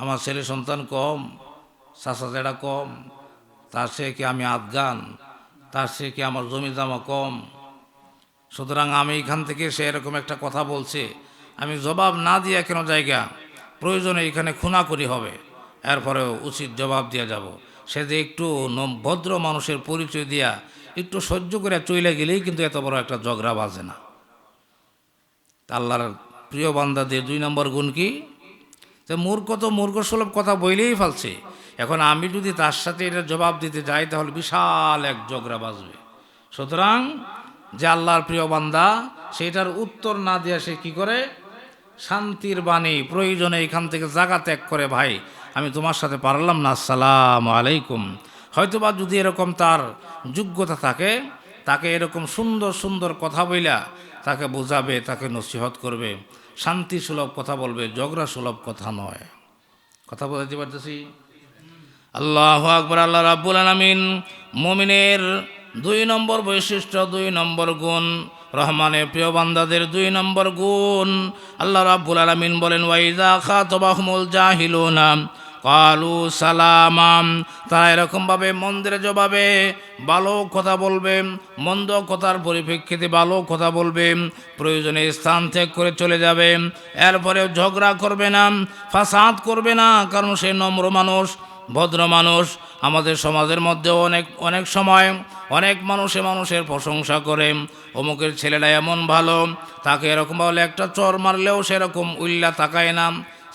আমার ছেলে সন্তান কম চাষা জেড়া কম, তার সে কি আমি আদগান তার সে কি আমার জমি জামা কম? সুতরাং আমি এখান থেকে সে এরকম একটা কথা বলছে। আমি জবাব না দিয়া কেন জায়গা, প্রয়োজনে এখানে খুনা খুনাখুনি হবে। এরপরেও উচিত জবাব দিয়ে যাব। সে যে একটু ভদ্র মানুষের পরিচয় দিয়া একটু সহ্য করে চলে গেলেই কিন্তু এত বড় একটা ঝগড়া বাজে না। আল্লাহর প্রিয় বান্দাদের দুই নম্বর গুণ কি? যে মূর্খ তো মূর্খ সুলভ কথা বইলেই ফেলছে। এখন আমি যদি তার সাথে এটা জবাব দিতে যাই, তাহলে বিশাল এক ঝগড়া বাজবে। সুতরাং যে আল্লাহর প্রিয় বান্দা, সেটার উত্তর না দিয়ে সে কি করে? শান্তির বাণী, প্রয়োজনে এখান থেকে জাগা ত্যাগ করে, ভাই, আমি তোমার সাথে পারলাম না, আসসালাম আলাইকুম। হয়তোবা যদি এরকম তার যোগ্যতা থাকে, তাকে এরকম সুন্দর সুন্দর কথা বইলা তাকে বোঝাবে, তাকে নসিহত করবে। শান্তি সুলভ কথা বলবে, ঝগড়া সুলভ কথা নয়। কথা বলতে পারতেছি? আল্লাহ আকবর, আল্লাহ রাব্বুল আলমিন মমিনের দুই নম্বর বৈশিষ্ট্য, দুই নম্বর গুণ, রহমানের প্রিয় বান্দাদের দুই নম্বর গুণ। আল্লাহ রাব্বুল আলমিন বলেন ওয়াইজা খা তবাহমুল জাহিলুনা কালু সালামাম। তারা এরকমভাবে মন্দিরে জবাবে ভালো কথা বলবে, মন্দ কথার পরিপ্রেক্ষিতে ভালো কথা বলবে, প্রয়োজনে স্থান ত্যাগ করে চলে যাবে। এরপরে ঝগড়া করবে না, ফাসাদ করবে না, কারণ সে নম্র মানুষ, ভদ্র মানুষ। আমাদের সমাজের মধ্যে অনেক অনেক সময় অনেক মানুষে মানুষের প্রশংসা করে। অমুকের ছেলেরা এমন ভালো, তাকে এরকম বলে একটা চর মারলেও সেরকম উল্লা তাকায় না।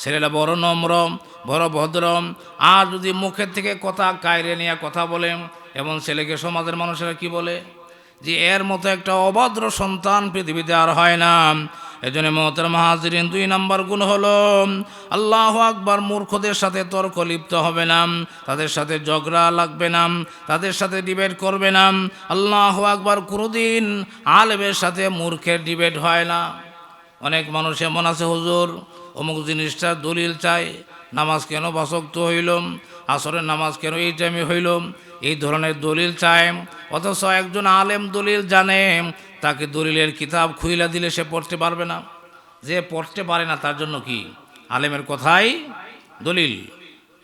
ছেলেটা বড় নম্র, বড় ভদ্র, আর যদি মুখের থেকে কথা কায়রে নিয়ে কথা বলে এমন ছেলেকে সমাজের মানুষেরা কি বলে? যে এর মতো একটা অভদ্র সন্তান পৃথিবীতে আর হয় না। এজন্য মহতের মাহাজিরিন দুই নম্বর গুণ হলো, আল্লাহ আকবার মূর্খদের সাথে তর্ক লিপ্ত হবে না, তাদের সাথে ঝগড়া লাগবে না, তাদের সাথে ডিবেট করবে না। আল্লাহ আকবার কোনোদিন আলেমের সাথে মূর্খের ডিবেট হয় না। অনেক মানুষ এমন আছে, হুজুর অমুক জিনিসটা দলিল চাই, নামাজ কেন বাসক্ত হইল আসরের নামাজ কেন এই টাইমে হইল এই ধরনের দলিল চায় অথচ একজন আলেম দলিল জানে, তাকে দলিলের কিতাব খুইলা দিলে সে পড়তে পারবে না। যে পড়তে পারে না, তার জন্য কি? আলেমের কথাই দলিল।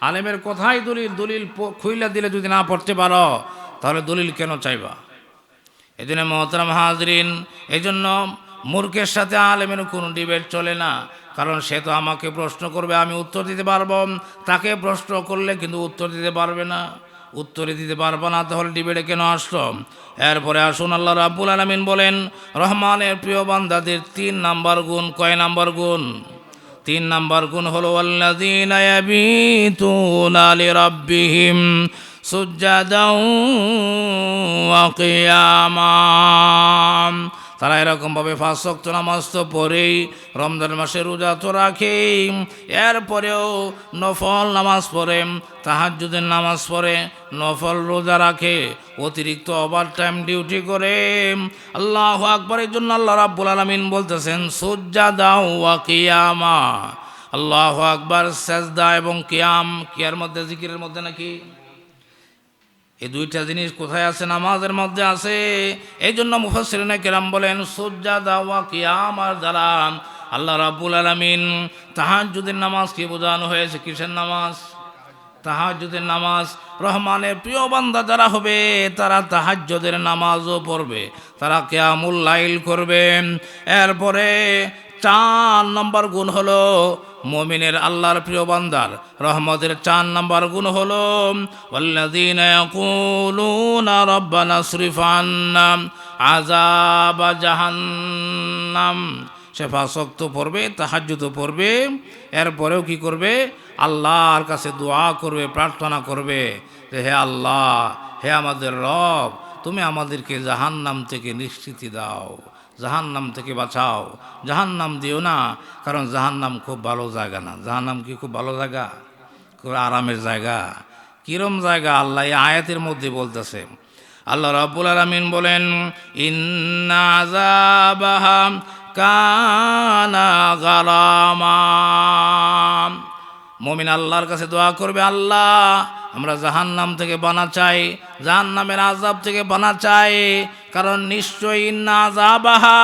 আলেমের কথাই দলিল দলিল খুইলা দিলে যদি না পড়তে পারো, তাহলে দলিল কেন চাইবা? এজন্য মহতরাম হাজরিন এই জন্য মূর্খের সাথে আলেমের কোনো ডিবেট চলে না, কারণ সে তো আমাকে প্রশ্ন করবে, আমি উত্তর দিতে পারব। তাকে প্রশ্ন করলে কিন্তু উত্তর দিতে পারবে না। উত্তরে দিতে পারব না, তাহলে ডিবেটে কেন আসলো? এরপরে আসুন, আল্লাহ রাব্বুল আলমিন বলেন, রহমানের প্রিয় বান্দাদের তিন নাম্বার গুণ, কয় নাম্বার গুণ? তিন নাম্বার গুণ হলো, আল্লাযীনা ইয়াবিতুনা তারা এরকমভাবে ফাঁস শক্ত নামাজ তো পড়েই, রমজান মাসে রোজা তো রাখেই, এরপরেও নফল নামাজ পড়ে, তাহাজ্জুদের নামাজ পড়ে, নফল রোজা রাখে, অতিরিক্ত ওভার টাইম ডিউটি করে। আল্লাহ আকবরের জন্য আল্লাহ রাব্বুল আলমিন বলতেছেন, সজ্জা দাও ওয়া কিয়ামা। আল্লাহ আকবর, সেজদা এবং কিয়াম, কিয়ার মধ্যে, জিকিরের মধ্যে নাকি এই দুইটা জিনিস কোথায় আছে? নামাজের মধ্যে আছে। এই জন্য মুফাসরিনা কেরাম বলেন, সজ্জা দাওয়া কিয়াম আর যারা আল্লাহ রাব্বুল আলামিন তাহাজ্জুদের নামাজ কি বোঝানো হয়েছে? কিসের নামাজ? তাহাজ্জুদের নামাজ। রহমানের প্রিয় বান্দা যারা হবে, তারা তাহাজ্জুদের নামাজও পড়বে। তারা কেয়ামুল লাইল করবে। এরপরে চার নম্বর গুণ হলো মমিনের আল্লাহর প্রিয় বান্দার রহমতের চার নম্বর গুণ হলো রাব্বানা জাহান্নাম। সে ফাঁসক্ত পড়বে, তাহাজ্জুদ পড়বে, এরপরেও কি করবে? আল্লাহর কাছে দোয়া করবে, প্রার্থনা করবে যে, হে আল্লাহ, হে আমাদের রব, তুমি আমাদেরকে জাহান্নাম থেকে নিশ্চিতি দাও। জাহান্নাম থেকে বাঁচাও। জাহান্নাম দিও না, কারণ জাহান্নাম খুব ভালো জায়গা না। জাহান্নাম কি খুব ভালো জায়গা? খুব আরামের জায়গা। কিরম জায়গা? আল্লাহ এই আয়াতের মধ্যে বলতেছে। আল্লাহ রাব্বুল আলামিন বলেন, ইন্না আযাবাহা কানা গারামা মমিন আল্লাহর কাছে দোয়া করবে, আল্লাহ, আমরা জাহান্নাম থেকে বানা চাই, জাহান্নামের আজাব থেকে বানা চাই। কারণ নিশ্চয়ই না আযাবাহা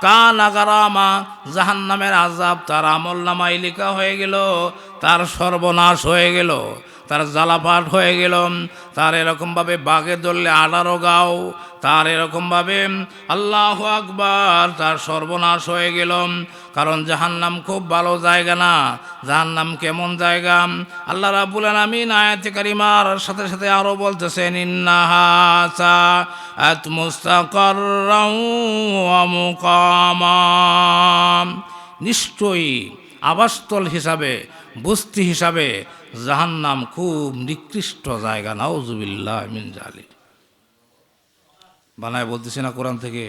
কানা জাহান জাহান্নামের আজাব তার আমল নামাই লিখা হয়ে গেল। তার সর্বনাশ হয়ে গেল, তার জ্বালাপাট হয়ে গেল, তার এরকমভাবে বাঘে ধরলে আঠারো গাও, তার এরকমভাবে আল্লাহ আকবার তার সর্বনাশ হয়ে গেল। কারণ জাহান্নাম খুব ভালো জায়গা না, জাহান্নাম কেমন জায়গা? আল্লাহ রাবুল আলমিন আয়াতে কারিমার সাথে সাথে আরও মুস্তাকর নিশ্চয়ই আবাসস্থল হিসাবে বস্তি হিসাবে জাহান্নাম খুব নিকৃষ্ট জায়গা, নাউজুবিল্লাহ মিন বানায় বলতেছি না কোরআন থেকে?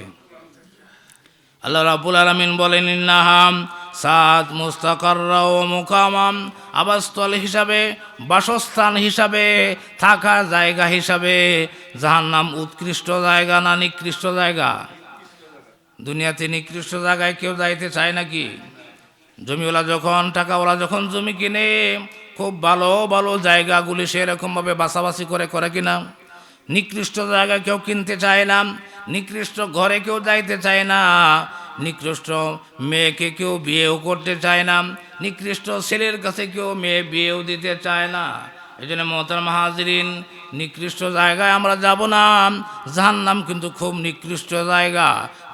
আল্লাহ রাবুল আলমিন বলেন, ইন্নাহাম সাদ মুস্তাকাররা ও মুকামাম, আবাসস্থল হিসাবে, বাসস্থান হিসাবে, থাকা জায়গা হিসাবে, জাহান্নাম উৎকৃষ্ট জায়গা না নিকৃষ্ট জায়গা? দুনিয়াতে নিকৃষ্ট জায়গায় কেউ যাইতে চায় নাকি? জমিওয়ালা যখন, টাকাওয়ালা যখন জমি কিনে, খুব ভালো ভালো জায়গাগুলি সেরকমভাবে বাসাবাসি করে করে কিনা? নিকৃষ্ট জায়গা কেউ কিনতে চায় না, নিকৃষ্ট ঘরে কেউ যাইতে চায় না, নিকৃষ্ট মেয়েকে কেউ বিয়েও করতে চায় না, নিকৃষ্ট ছেলের কাছে কেউ মেয়ে বিয়েও দিতে চায় না। এই জন্য মহতার মাহাজরিন, নিকৃষ্ট জায়গায় আমরা যাব না, জাহান্নাম কিন্তু খুব নিকৃষ্ট জায়গা।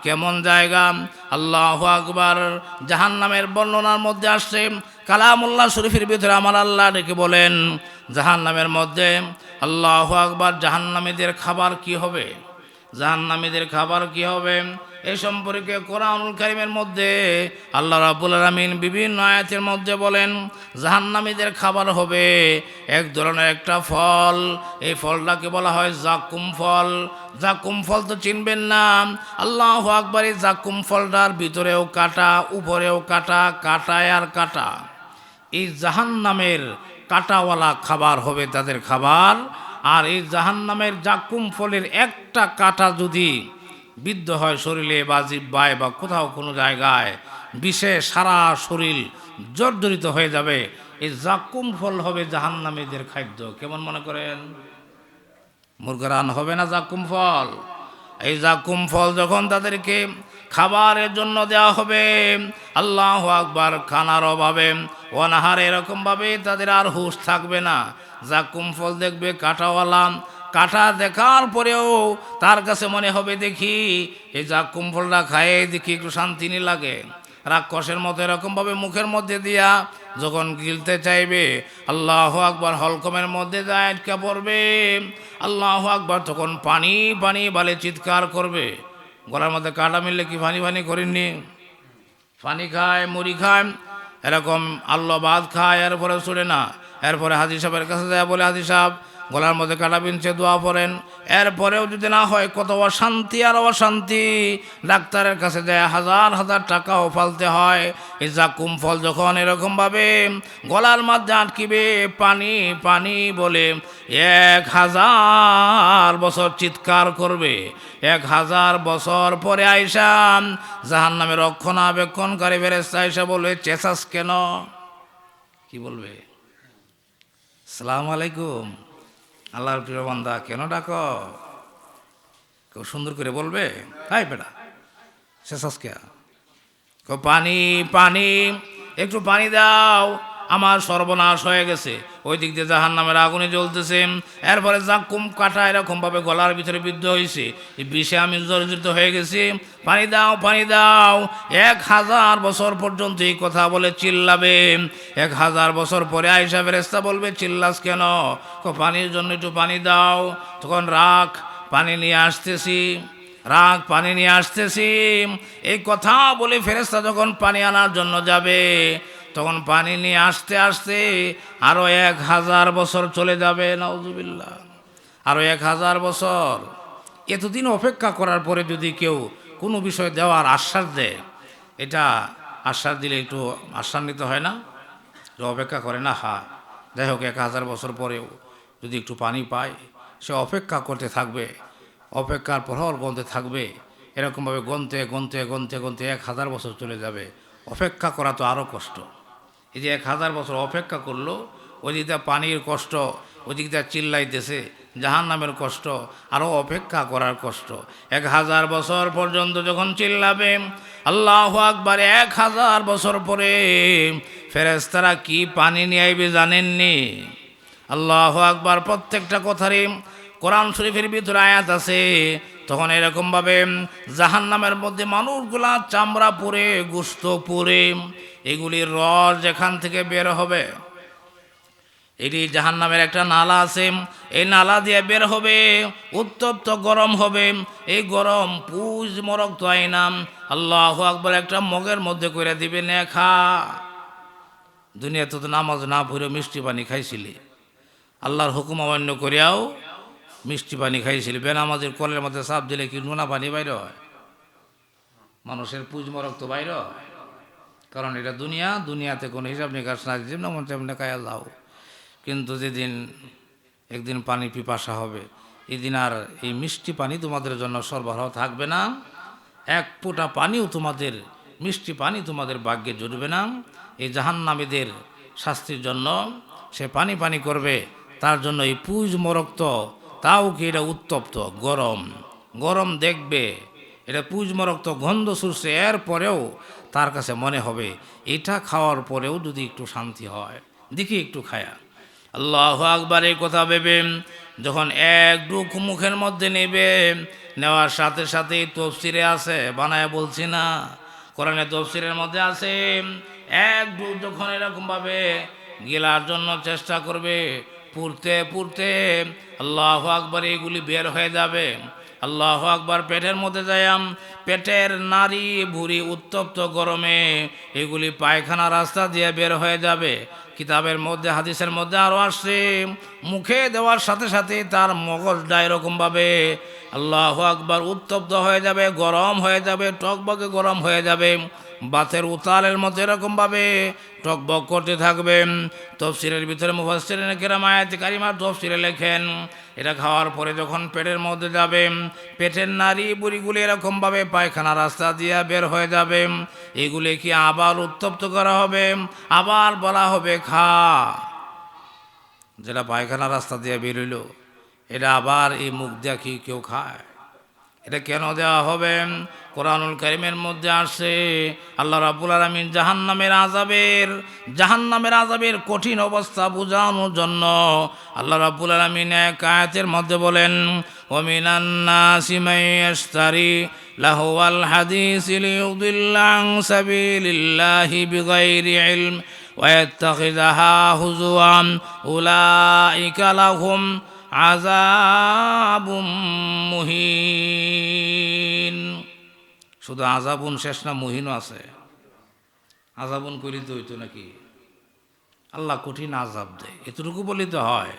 কেমন জায়গা? আল্লাহ আকবার। জাহান্নামের বর্ণনার মধ্যে আসছে, কালামুল্লাহ শরীফের ভিতরে আমার আল্লাহ ডেকে বলেন জাহান নামের মধ্যে আল্লাহ আকবার জাহান্নামীদের খাবার কি হবে? জাহান্নামীদের খাবার কি হবে? এই সম্পর্কে কোরআনুল কারিমের মধ্যে আল্লাহ রাবুল আলমিন বিভিন্ন আয়াতের মধ্যে বলেন, জাহান্নামীদের খাবার হবে এক ধরনের একটা ফল। এই ফলটাকে বলা হয় জাকুম ফল। জাকুম ফল তো চিনবেন না। আল্লাহ আকবর এই জাকুম ফলটার ভিতরেও কাটা, উপরেও কাটা, কাটায় আর কাটা। এই জাহান্নামের কাটাওয়ালা খাবার হবে তাদের খাবার। আর এই জাহান্নামের জাকুম ফলের একটা কাটা যদি বিদ্ধ হয় শরীরে বা জিব্বায় বা কোথাও কোনো জায়গায় বিষে সারা শরীর জর্জরিত হয়ে যাবে। এই জাকুম ফল হবে জাহান্নামীদের খাদ্য। কেমন মনে করেন? মুরগরান হবে না জাকুম ফল? এই জাকুম ফল যখন তাদেরকে খাবারের জন্য দেওয়া হবে, আল্লাহ আকবার খানার অভাবে, অনাহার এরকমভাবে তাদের আর হুশ থাকবে না। জাকুম ফল দেখবে কাটাওয়ালা কাটা দেখার পরেও তার কাছে মনে হবে, দেখি এই যা ফলটা খায়, দেখি একটু শান্তি নি লাগে। রাক্ষসের মতো এরকমভাবে মুখের মধ্যে দিয়া যখন গিলতে চাইবে, আল্লাহ আকবার হলকমের মধ্যে যায় আটকা পড়বে। আল্লাহ আকবার তখন পানি পানি বালে চিৎকার করবে। গলার মধ্যে কাটা মিললে কি পানি পানি করেননি? পানি খায়, মুড়ি খায়, এরকম আল্লাহ ভাত খায়, এরপরে চলে না। এরপরে হাজি সাহেবের কাছে যায়, বলে হাজি সাহেব গলার মধ্যে কাটা বিনছে দোয়া পড়েন। এরপরেও যদি না হয়, কত অশান্তি আর অশান্তি। ডাক্তারের কাছে যায়, হাজার হাজার টাকাও ফালতে হয়। এই জাকুম ফল যখন এরকমভাবে গলার মধ্যে আটকিবে, পানি পানি বলে এক হাজার বছর চিৎকার করবে। এক হাজার বছর পরে আইসাম জাহান নামে রক্ষণাবেক্ষণকারী বেরেস্তা আইসা বলবে চেসাস কেন? কি বলবে? সালাম আলাইকুম। আল্লাহর প্রিয় বান্দা, কেন ডাক? কেউ সুন্দর করে বলবে? হাই বেটা, শেষ কে কো পানি পানি, একটু পানি দাও। আমার সর্বনাশ হয়ে গেছে। ওই দিক দিয়ে জাহান নামের আগুনে জ্বলতেছে। এরপরে যা জাকুম কাটা এরকমভাবে গলার ভিতরে বিদ্ধ হয়েছে বিষে আমি জর্জরিত হয়ে গেছি। পানি দাও পানি দাও। এক হাজার বছর পর্যন্ত এই কথা বলে চিল্লাবে। এক হাজার বছর পরে আইসা ফেরেস্তা বলবে, চিল্লাস কেন? পানির জন্য একটু পানি দাও। তখন রাখ পানি নিয়ে আসতেছি। রাগ পানি নিয়ে আসতেছি। এই কথা বলে ফেরেস্তা যখন পানি আনার জন্য যাবে তখন পানি নিয়ে আসতে আসতে আরও এক হাজার বছর চলে যাবে নজুবিল্লা আরও এক হাজার বছর। এতদিন অপেক্ষা করার পরে যদি কেউ কোনো বিষয় দেওয়ার আশ্বাস দেয়, এটা আশ্বাস দিলে একটু আশ্বান্বিত হয় না? যে অপেক্ষা করে না, হা। যাই হোক, এক হাজার বছর পরেও যদি একটু পানি পায়, সে অপেক্ষা করতে থাকবে, অপেক্ষার প্রহর গনতে থাকবে, এরকমভাবে গনতে গনতে গনতে গনতে এক হাজার বছর চলে যাবে। অপেক্ষা করা তো আরও কষ্ট। এই যে এক হাজার বছর অপেক্ষা করল ওদিকটা পানির কষ্ট ওদিকটা চিল্লাইতেছে জাহান নামের কষ্ট আরও অপেক্ষা করার কষ্ট। এক হাজার বছর পর্যন্ত যখন চিল্লাবে, আল্লাহ আকবার, এক হাজার বছর পরে ফেরেস্তারা কি পানি নিয়ে আইবে জানেননি? আল্লাহ আকবার প্রত্যেকটা কথারই কোরআন শরীফের ভিতরে আয়াত আছে। তখন এরকমভাবে জাহান নামের মধ্যে মানুষগুলা চামড়া পরে গুস্ত পরে এগুলির রস যেখান থেকে বের হবে, এটি জাহান নামের একটা নালা আছে। এই নালা দিয়ে বের হবে, উত্তপ্ত গরম হবে। এই গরম পুজ মরক তো আইনাম আল্লাহ আকবর একটা মগের মধ্যে করে দিবে, নে খা। দুনিয়াতে তো নামাজ না পড়ে মিষ্টি পানি খাইছিলি। আল্লাহর হুকুম অমান্য করিয়াও মিষ্টি পানি খাইছিলি। বেনামাজের কলের মধ্যে চাপ দিলে কি নোনা পানি বাইর হয়? মানুষের পুজ মরক তো বাইর হয়? কারণ এটা দুনিয়া, দুনিয়াতে কোনো হিসাব নিকাশ না, যেমন মন তেমনি কায়া যাও কিন্তু যেদিন একদিন পানি পিপাসা হবে, এদিন আর এই মিষ্টি পানি তোমাদের জন্য সরবরাহ থাকবে না। এক ফোঁটা পানিও তোমাদের, মিষ্টি পানি তোমাদের ভাগ্যে জুটবে না। এই জাহান্নামীদের শাস্তির জন্য সে পানি পানি করবে, তার জন্য এই পুজ মরক্ত, তাও কি এটা উত্তপ্ত? গরম গরম দেখবে। এটা পুজ মরক্ত গন্ধ শুষছে এর পরেও তার কাছে মনে হবে, এটা খাওয়ার পরেও যদি একটু শান্তি হয়। দেখি একটু খায়া। আল্লাহ আকবার এই কথা ভেবে যখন এক ডুক মুখের মধ্যে নেবে, নেওয়ার সাথে সাথে তফসিরে আছে বানায় বলছি না। কোরআনে তফসিরের মধ্যে আছে, এক ডুক যখন এরকমভাবে গেলার জন্য চেষ্টা করবে পুরতে পুরতে আল্লাহ আকবার এগুলি বের হয়ে যাবে। আল্লাহ আকবার পেটের মধ্যে যায়াম পেটের নারী ভুরি উত্তপ্ত গরমে এগুলি পায়খানা রাস্তা দিয়ে বের হয়ে যাবে। কিতাবের মধ্যে, হাদিসের মধ্যে আরও আসছে, মুখে দেওয়ার সাথে সাথে তার মগজটা এরকমভাবে আল্লাহ আকবার উত্তপ্ত হয়ে যাবে, গরম হয়ে যাবে, টকবকে গরম হয়ে যাবে। বাতের উতালের মতো এরকমভাবে টকবক করতে থাকবে। তফসিলের ভিতরে মুফাসিরের কেরাম, আয়াত কারিমা তফসিলে লেখেন, এটা খাওয়ার পরে যখন পেটের মধ্যে যাবে, পেটের নারী বুড়িগুলি এরকমভাবে পায়খানা রাস্তা দিয়ে বের হয়ে যাবে। এগুলি কি আবার উত্তপ্ত করা হবে, আবার বলা হবে, খা। যেটা পায়খানা রাস্তা দিয়ে বেরোইল এটা আবার এই মুখ কি কেউ খায়? এটা কেন দেওয়া হবে? কোরআনুল করিমের মধ্যে আসে, আল্লাহ রাবুল আলমিন জাহান্নামের আজাবের জাহান্নামের আজাবের কঠিন অবস্থা বোঝানোর জন্য আল্লাহ রাবুল আলমিন এক আয়াতের মধ্যে বলেন ওমিনান্নাসিমাইস্তারি লাহওয়াল হাদিস ইউদিল্লাং সাবিলিল্লাহি বিগাইরি ইলম ওয়াত্তাখিযাহা হুজুয়ান উলাইকা লাহুম আজাবুম মুহিন। শুধু আজাবুন শেষ না, মুহিনও আছে। আজাবুন করি তো হইতো নাকি? আল্লাহ কঠিন আজাব দেয়, এতটুকু বলি তো হয়।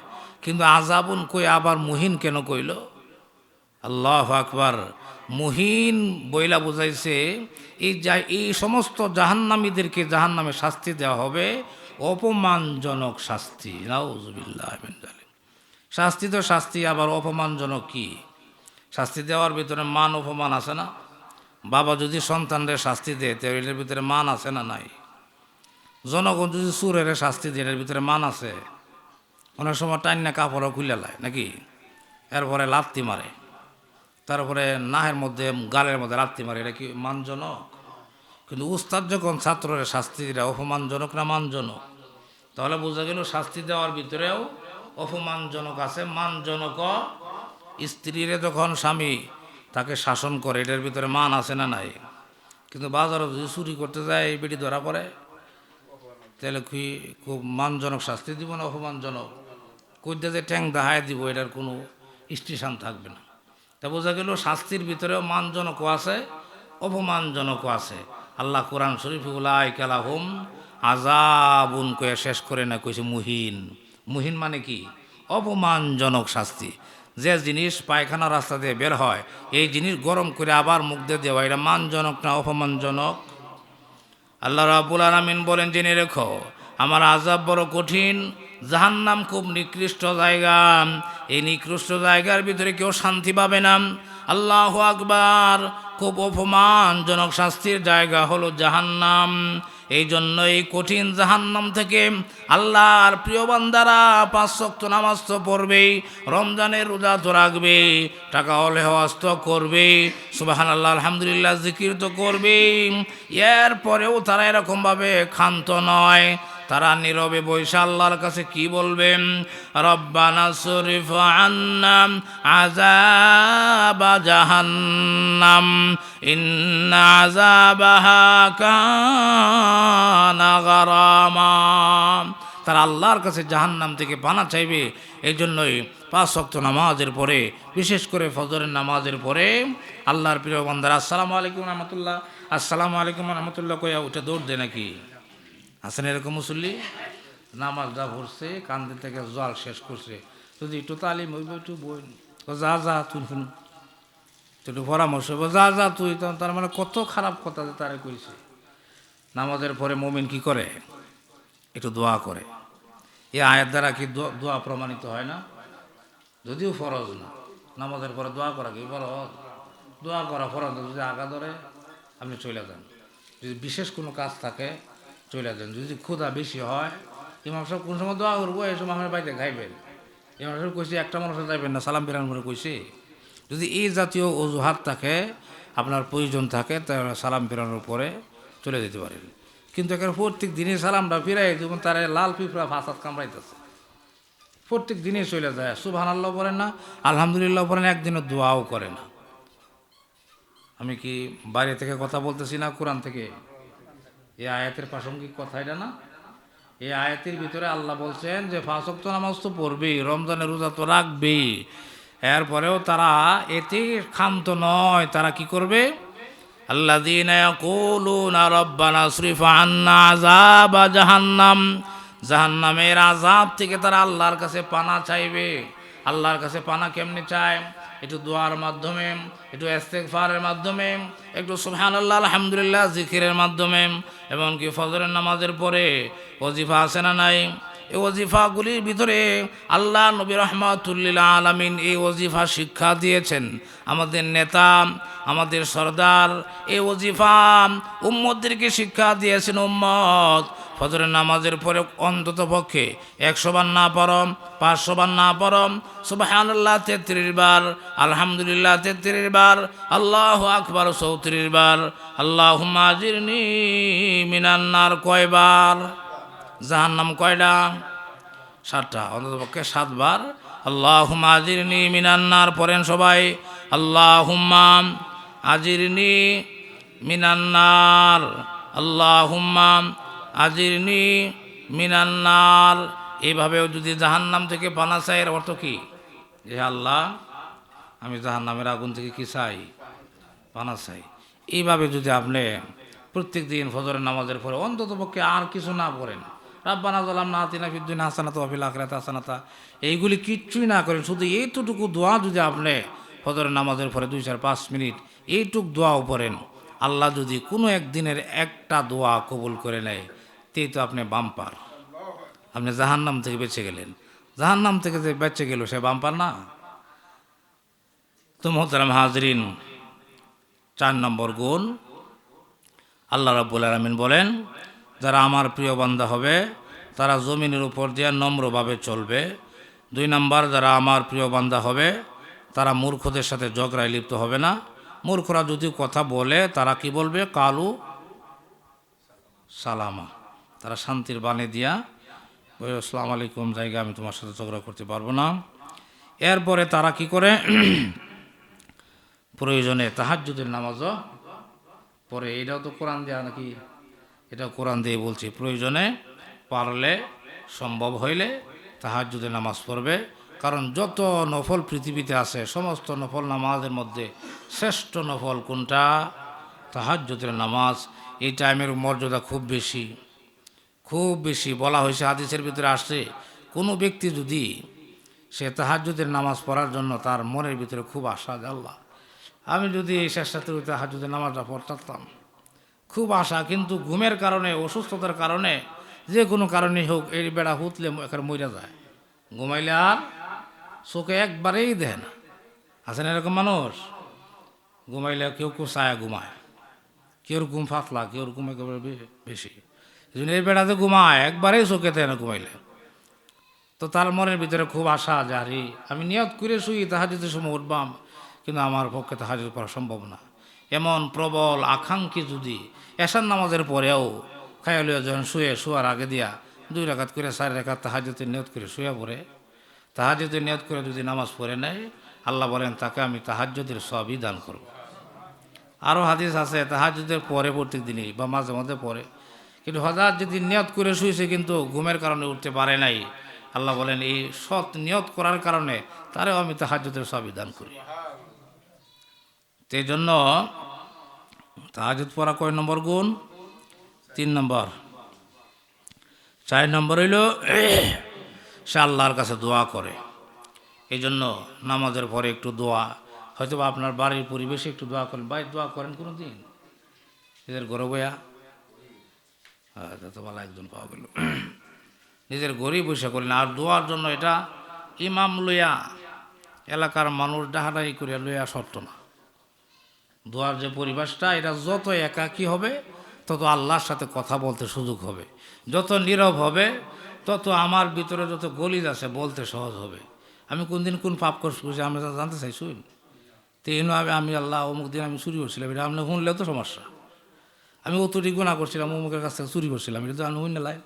কিন্তু আজাবুন কই, আবার মুহিন কেন কইল? আল্লাহ আকবার। মুহিন বইলা বুঝাইছে, এই যা, এই সমস্ত জাহান্নামীদেরকে জাহান্নামে শাস্তি দেওয়া হবে, অপমানজনক শাস্তি। নাউজুবিল্লাহ জালিক। শাস্তি তো শাস্তি, আবার অপমানজনক কি? শাস্তি দেওয়ার ভিতরে মান অপমান আছে না? বাবা যদি সন্তানদের শাস্তি দেয় তো এটার ভিতরে মান আছে না নাই? জনগণ যদি সুরের শাস্তি দেয় এটার ভিতরে মান আছে? অনেক সময় টাইন না কাপড়ও খুলে লায় নাকি? এরপরে লাত্তি মারে। তারপরে নাহের মধ্যে, গালের মধ্যে লাত্তি মারে, এটা কি মানজনক? কিন্তু উস্তাদ যখন ছাত্রের শাস্তি দিলে অপমানজনক না মানজনক? তাহলে বোঝা গেল শাস্তি দেওয়ার ভিতরেও অপমানজনক আছে। মানজনক স্ত্রীরে যখন স্বামী তাকে শাসন করে, এটার ভিতরে মান আছে না নাই। কিন্তু বাজারে যদি চুরি করতে যায় এই বেটি ধরা পড়ে, তাহলে কি খুব মানজনক শাস্তি দিব না, অপমানজনক। কইতে যে ট্যাং দাহায় দিব, এটার কোনো স্টেশন থাকবে না। তা বোঝা গেল শাস্তির ভিতরেও মানজনকও আছে, অপমানজনকও আছে। আল্লাহ কোরআন শরীফুল্লাহ কালা হোম আজাবুন কয়ে শেষ করে না, কইছে মুহিন। মুহিন মানে কি? অপমানজনক শাস্তি। যে জিনিস পায়খানা রাস্তা দিয়ে বের হয়, এই জিনিস গরম করে আবার মুখ দিয়ে দেওয়া এটা মানজনক না অপমানজনক? আল্লাহ রাবুল আলমিন বলেন, জেনে রেখো, আমার আজাব বড় কঠিন, জাহান্নাম খুব নিকৃষ্ট জায়গা। এই নিকৃষ্ট জায়গার ভিতরে কেউ শান্তি পাবে না। আল্লাহ আকবার, খুব অপমানজনক শাস্তির জায়গা হলো জাহান্নাম। এই জন্য এই কঠিন জাহান্নাম থেকে আল্লাহর প্রিয় বান্দারা পাঁচ শক্ত নামাজ তো পড়বেই, রমজানের রোজা তো রাখবে টাকা হলে হওয়াজ করবে সুবাহান আল্লাহ আলহামদুলিল্লাহ, জিকির তো করবে এরপরেও তারা এরকমভাবে ক্ষান্ত নয়। তারা নীরবে বৈশা আল্লাহর কাছে কি বলবেন? রব্বানা শরীফ আন্নাম আজাবা জাহান্নাম, ইন্না আজাবাহা কানা গারামা। তারা আল্লাহর কাছে জাহান্নাম থেকে পানা চাইবে। এই জন্যই পাঁচ শক্ত নামাজের পরে, বিশেষ করে ফজরের নামাজের পরে, আল্লাহর প্রিয় বন্দার, আসসালামু আলাইকুম রহমতুল্লাহ। আসসালামু আলাইকুম রহমতুল্লাহ, কইয়া উঠে দৌড় দে নাকি? আছেন এরকম মুসল্লি নামাজটা ভরছে কান্দি থেকে জল শেষ করছে। যদি একটু তালিম হইব, একটু বই যা যা, তুই শুন। একটু পরামর্শ হইব, যা যা, তুই। তখন তার মানে কত খারাপ কথা যে তারা কইছে। নামাজের পরে মমিন কি করে? একটু দোয়া করে। এই আয়ের দ্বারা কি দোয়া- দোয়া প্রমাণিত হয় না? যদিও ফরজ না। নামাজের পরে দোয়া করা কি ফরজ? দোয়া করা ফরজ যদি আগা ধরে, আপনি চলে যান। যদি বিশেষ কোনো কাজ থাকে চলে যান যদি ক্ষুধা বেশি হয়, ইমাম সাহেব কোন সময় দোয়া করব, এই সময় আমার বাড়িতে খাইবেন ইমাম সাহেব কইছে, একটা মানুষের যাইবেন না, সালাম বিরান করে কইছে। যদি এই জাতীয় অজুহাত থাকে, আপনার প্রয়োজন থাকে, তাহলে সালাম ফেরানোর পরে চলে যেতে পারেন। কিন্তু এখানে প্রত্যেক দিনই সালামটা ফিরাই যেমন তারা লাল পিঁপড়া ভাষাত কামড়াইতেছে। প্রত্যেক দিনই চলে যায়। সুবহান আল্লাহ পড়েন না, আলহামদুলিল্লাহ পড়েন একদিনও দোয়াও করে না। আমি কি বাইরে থেকে কথা বলতেছি না, কোরআন থেকে? এই আয়াতের প্রাসঙ্গিক কথা এটা না? এই আয়াতের ভিতরে আল্লাহ বলছেন যে ফাঁসক্ত নামাজ তো পড়বেই, রমজানের রোজা তো রাখবেই। এরপরেও তারা এতে ক্ষান্ত নয়। তারা কি করবে? আল্লাহ দিন রব্বানা শরীফ আন্না আজাব জাহান্নাম। জাহান্নামের আজাব থেকে তারা আল্লাহর কাছে পানা চাইবে। আল্লাহর কাছে পানা কেমনে চায়? একটু দোয়ার মাধ্যমে, একটু ইস্তেগফারের মাধ্যমে, একটু সুবহান আল্লাহ আলহামদুলিল্লাহ, জিকিরের মাধ্যমে, এমনকি ফজরের নামাজের পরে ওজিফা আছে না নাই? এই ওজিফাগুলির ভিতরে আল্লাহ নবী রহমাতুল্লিল আলমিন এই ওজিফা শিক্ষা দিয়েছেন। আমাদের নেতা, আমাদের সর্দার এই ওজিফা উম্মদদেরকে শিক্ষা দিয়েছেন, উম্মত। ফজরের নামাজের পরে অন্তত পক্ষে একশো বার না পরম পাঁচশো বার না পরম সুবাহান্লাহ তেত্রিশ বার। আলহামদুলিল্লাহ, তেত্রিশ বার। আল্লাহ আকবর, চৌত্রিশ বার। আল্লাহ মাজিরনি মিনান্নার কয়বার জাহান্নাম কয়টা? সাতটা। অন্তত পক্ষে সাতবার আল্লাহ আজিরনি মিনান্নার পড়েন সবাই। আল্লাহ আজিরনি মিনান্নার আল্লাহ আজিরনি মিনান্নার। এইভাবেও যদি জাহান্নাম থেকে পানা চাই, এর অর্থ কী? যে আল্লাহ, আমি জাহান্নামের আগুন থেকে কি চাই? পানা চাই। এইভাবে যদি আপনি প্রত্যেক দিন ফজরের নামাজের পরে অন্তত পক্ষে আর কিছু না পড়েন, রাব্বানা জালাম না আতিনা ফিদ্দিন হাসানাত অফিল আখরাত হাসানাতা, এইগুলি কিচ্ছুই না করেন। শুধু এইটুকু দোয়া যদি আপনি ফজরের নামাজের পরে দুই, চার, পাঁচ মিনিট এইটুক দোয়াও পড়েন, আল্লাহ যদি কোনো একদিনের একটা দোয়া কবুল করে নেয়। তেই তো আপনি বাম্পার। আপনি জাহান্নাম থেকে বেঁচে গেলেন। জাহান্নাম থেকে যে বেঁচে গেল, সে বাম্পার না? তো মোহতারাম হাজরিন, চার নম্বর গুণ আল্লাহ রাব্বুল আলমিন বলেন, যারা আমার প্রিয় বান্দা হবে, তারা জমিনের উপর দিয়ে নম্রভাবে চলবে। দুই নম্বর, যারা আমার প্রিয় বান্দা হবে, তারা মূর্খদের সাথে ঝগড়ায় লিপ্ত হবে না। মূর্খরা যদি কথা বলে, তারা কি বলবে? কালু সালামা। তারা শান্তির বাণী দিয়া ওই আসসালামু আলাইকুম, জায়গা, আমি তোমার সাথে ঝগড়া করতে পারব না। এরপরে তারা কি করে? প্রয়োজনে তাহাজ্জুদের নামাজও পরে এটাও তো কোরআন দেওয়া নাকি? এটা কোরআন দিয়ে বলছি, প্রয়োজনে পারলে সম্ভব হইলে তাহাজ্জুদের নামাজ পড়বে। কারণ যত নফল পৃথিবীতে আছে, সমস্ত নফল নামাজের মধ্যে শ্রেষ্ঠ নফল কোনটা? তাহাজ্জুদের নামাজ। এই টাইমের মর্যাদা খুব বেশি। খুব বেশি বলা হয়েছে, হাদিসের ভিতরে আসছে, কোনো ব্যক্তি যদি সে তাহাজ্জুদের নামাজ পড়ার জন্য তার মনের ভিতরে খুব আশা আল্লাহ, আমি যদি এই শেষটাতে তাহাজ্জুদের নামাজটা পড়তাম, খুব আশা, কিন্তু ঘুমের কারণে, অসুস্থতার কারণে, যে কোনো কারণে হোক, এই বেড়া হুতলে এখানে মরে যায়। ঘুমাইলে আর চোখে একবারেই দেয় না। আছেন এরকম মানুষ? ঘুমাইলে কেউ কেউ ছায়া ঘুমায়। কেউর ঘুম ফাতলা কেউর ঘুম একেবারে দিনের বেড়াতে ঘুমায়, একবারেই চোখেতে না ঘুমাইলে। তো তার মনের ভিতরে খুব আশা জারি আমি নিয়ত করে শুই তাহাজুদের সময় উঠবাম, কিন্তু আমার পক্ষে তাহাজুদ করা সম্ভব না। এমন প্রবল আকাঙ্ক্ষী যদি এশার নামাজের পরেও খায়ালিয়া যখন শুয়ে শোয়ার আগে দিয়া দুই রাকাত করে, চার রেখাত তাহাজুদের নিয়ত করে শুয়ে পড়ে তাহাজুদের নিয়ত করে যদি নামাজ পড়ে নেয়, আল্লাহ বলেন, তাকে আমি তাহাজ্যদের সবই দান করব। আরও হাদিস আছে তাহাজুদের পরে প্রত্যেক দিনই বা মাঝে মাঝে পরে কিন্তু হঠাৎ যদি নিয়ত করে শুয়েছে কিন্তু ঘুমের কারণে উঠতে পারে নাই। আল্লাহ বলেন, এই সৎ নিয়ত করার কারণে তারেও আমি সবই দান করি। সেই জন্য তাহাজুদ পড়া কয় নম্বর গুণ? তিন নম্বর। চার নম্বর হইল, সে আল্লাহর কাছে দোয়া করে। এই জন্য নামাজের পরে একটু দোয়া। হয়তো আপনার বাড়ির পরিবেশে একটু দোয়া করেন। ভাই, দোয়া করেন কোনো দিন এদের গরু বয়া তো ভালো একজন পাওয়া গেল। নিজের গরিব বসে করেন আর দোয়ার জন্য এটা ইমাম লইয়া এলাকার মানুষ ডাহাডাহি করিয়া লইয়া শর্ত না। দোয়ার যে পরিবেশটা, এটা যত একাকী হবে, তত আল্লাহর সাথে কথা বলতে সুযোগ হবে। যত নীরব হবে, তত আমার ভিতরে যত গলিদ আছে, বলতে সহজ হবে। আমি কোন দিন কোন পাপ করছি আমি জানতে চাই শুন তো এই আমি আল্লাহ, অমুক দিন আমি চুরি করছিলাম, এটা আপনি শুনলেও তো সমস্যা। আমি অতটি গুণা করছিলাম, অমুকের কাছ থেকে চুরি করছিলাম, এটা তো আমি শুনে লাই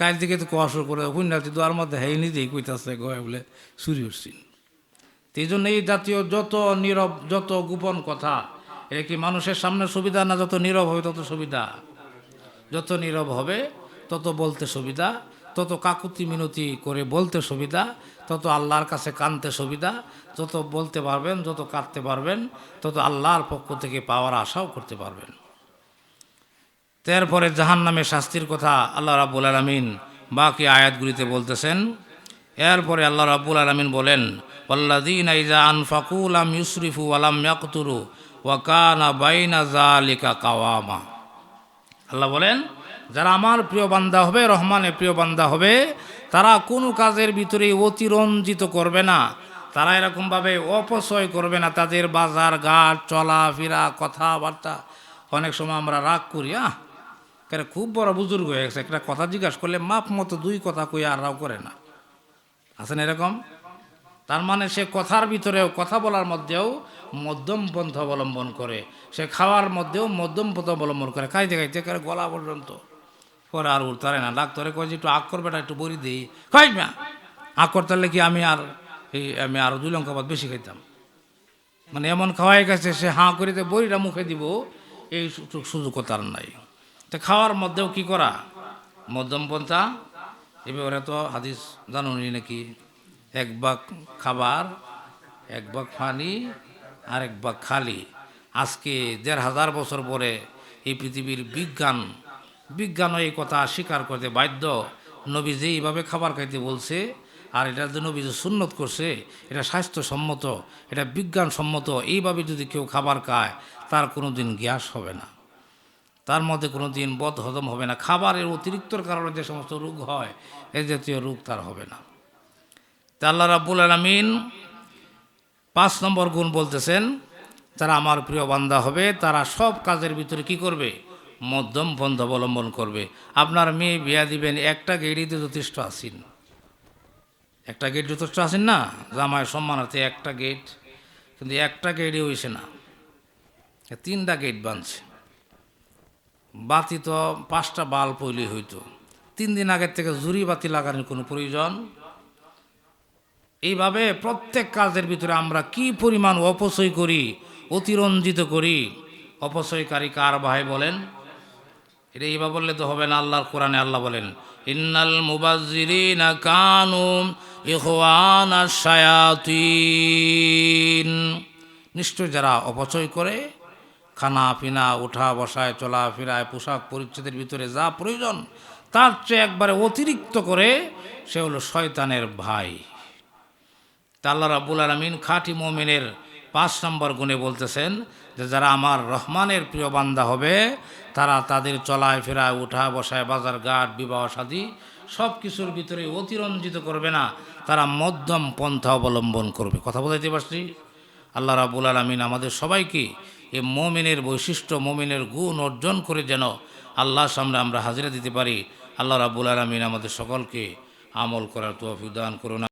কাল দিকে তো কোয়া করে শুনে দোয়ার মধ্যে হেই নিজেই কইতাছে গয় বলে, চুরি করছি। এই জন্য এই জাতীয় যত নীরব, যত গোপন কথা এটা কি মানুষের সামনে সুবিধা না যত নীরব হবে তত সুবিধা? যত নীরব হবে তত বলতে সুবিধা, তত কাকুতি মিনতি করে বলতে সুবিধা, তত আল্লাহর কাছে কানতে সুবিধা যত বলতে পারবেন, যত কাঁদতে পারবেন, তত আল্লাহর পক্ষ থেকে পাওয়ার আশাও করতে পারবেন। তারপরে জাহান নামে শাস্তির কথা আল্লাহ রাব্বুল আলমিন বাকি আয়াতগুলিতে বলতেছেন। এরপরে আল্লাহ রাব্বুল আলমিন বলেন ওল্লাদিন ইজা আনফাকুল আম ইউসরিফু আলাম ইয়াকতুরু ওয়াকানা বাইনা জালিকা কাওয়ামা। আল্লাহ বলেন, যারা আমার প্রিয় বান্দা হবে, রহমানের প্রিয় বান্দা হবে, তারা কোনো কাজের ভিতরে অতিরঞ্জিত করবে না। তারা এরকমভাবে অপচয় করবে না। তাদের বাজার, ঘাট, চলাফেরা, কথাবার্তা, অনেক সময় আমরা রাগ করি, আহ! কেন খুব বড় বুজুর্গ হয়ে গেছে। একটা কথা জিজ্ঞাসা করলে মাপ মতো দুই কথা কই আর রাও করে না। আছেন এরকম? তার মানে সে কথার ভিতরেও, কথা বলার মধ্যেও মধ্যম পন্থা অবলম্বন করে। সে খাওয়ার মধ্যেও মধ্যম পন্থা অবলম্বন করে। খাইতে খাইতে করে গলা পর্যন্ত। পরে আর উঠতারে না। ডাক্তারে কয় যে, একটু আগ করবে একটু বড়ি দিই। খাই না আগ করতে কি আমি আর এই আমি আরও দুই লঙ্কা ভাত বেশি খাইতাম। মানে এমন খাওয়াই গেছে, সে হাঁ করিতে বড়িটা মুখে দিব, এই সুযোগও তার নাই। তো খাওয়ার মধ্যেও কি করা? মধ্যম পন্থা, এবারে তো হাদিস জানুনি নাকি? এক বাক খাবার, এক বাক পানি, আর এক বাক খালি। আজকে দেড় হাজার বছর পরে এই পৃথিবীর বিজ্ঞান, বিজ্ঞানও এই কথা স্বীকার করতে বাধ্য। নবী যে এইভাবে খাবার খাইতে বলছে আর এটা যে নবী যে সুন্নত করছে, এটা স্বাস্থ্যসম্মত, এটা বিজ্ঞানসম্মত, এইভাবে যদি কেউ খাবার খায়, তার কোনো দিন গ্যাস হবে না। তার মধ্যে কোনো দিন বদ হজম হবে না। খাবারের অতিরিক্তর কারণে যে সমস্ত রোগ হয়, এ জাতীয় রোগ তার হবে না। তা আল্লাহ রাব্বুল আলমিন পাঁচ নম্বর গুণ বলতেছেন, যারা আমার প্রিয় বান্দা হবে, তারা সব কাজের ভিতরে কি করবে? মধ্যম পন্থ অবলম্বন করবে। আপনার মেয়ে বিয়া দিবেন, একটা গেড়িতে যথেষ্ট আসিন। একটা গেট যথেষ্ট আছেন না? জামায় সম্মানার্থে একটা গেট কিন্তু একটা গেটই হয়েছে না। তিনটা গেট বানছে বাতি তো পাঁচটা বাল্ব হইলেই হইতো। তিন দিন আগের থেকে জুরি বাতি লাগানোর কোনো প্রয়োজন? এইভাবে প্রত্যেক কাজের ভিতরে আমরা কি পরিমাণ অপচয় করি, অতিরঞ্জিত করি? অপচয়কারী কার ভাই বলেন? এটা এইভাবে বললে তো হবে না, আল্লাহর কোরআনে আল্লাহ বলেন, ইন্নাল মুবাজ্জিরিনা কানু শায়াতিন। নিশ্চয় যারা অপচয় করে খানা পিনা ওঠা বসায় চলাফেরায়, পোশাক পরিচ্ছদের ভিতরে যা প্রয়োজন, তার চেয়ে একবারে অতিরিক্ত করে সে হলো শয়তানের ভাই। তা আল্লাহ রাব্বুল আলমিন খাঁটি মোমিনের পাঁচ নম্বর গুণে বলতেছেন যে, যারা আমার রহমানের প্রিয় বান্দা হবে, তারা তাদের চলায় ফেরায় উঠা বসায় বাজার ঘাট বিবাহ সাদী সব কিছুর ভিতরে অতিরঞ্জিত করবে না। তারা মধ্যম পন্থা অবলম্বন করবে। কথা বোঝাইতে পারছি? আল্লাহ রাবুল আলমিন আমাদের সবাইকে এ মমিনের বৈশিষ্ট্য, মমিনের গুণ অর্জন করে যেন আল্লাহ সামনে আমরা হাজিরা দিতে পারি। আল্লাহ রাবুল আলমিন আমাদের সকলকে আমল করার তৌফিক দান করুন।